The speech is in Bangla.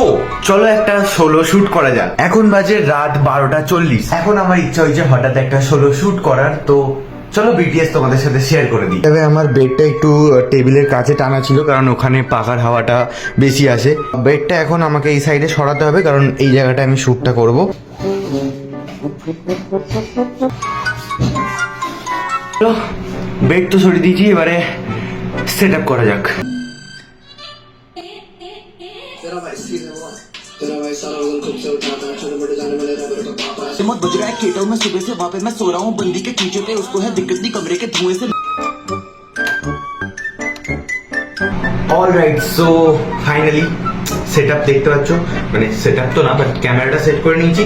তো চলো একটা সোলো শুট করা যাক। এখন বাজে রাত বারোটা চল্লিশ। এখন আমার ইচ্ছা হয়েছে হঠাৎ একটা সোলো শুট করার তো চলো বিটিএস তোমাদের সাথে শেয়ার করে দিই। তবে আমার বেডটা একটু টেবিলের কাছে টানা ছিল কারণ ওখানে পাখার হাওয়াটা বেশি আসে। বেডটা এখন আমাকে এই সাইডে সরাতে হবে কারণ এই জায়গাটা আমি শ্যুটটা করব। বেড তো সরিয়ে দিয়েছি এবারে সেট আপ করা যাক। तेरा भाई सीधे हुआ तेरा भाई सारा उन खुद से उठाता है छोटे मोटे जाने वाले रबर का पापा है मत बज रहा है खेतों में सुबह से वहाँ पे मैं सो रहा हूँ बंदी के खींचे पे उसको है दिक्कत नहीं कमरे के धुएं से all right so finally set up দেখতে পাচ্ছ মানে সেট আপ তো না বাট ক্যামেরাটা সেট করে নিয়েছি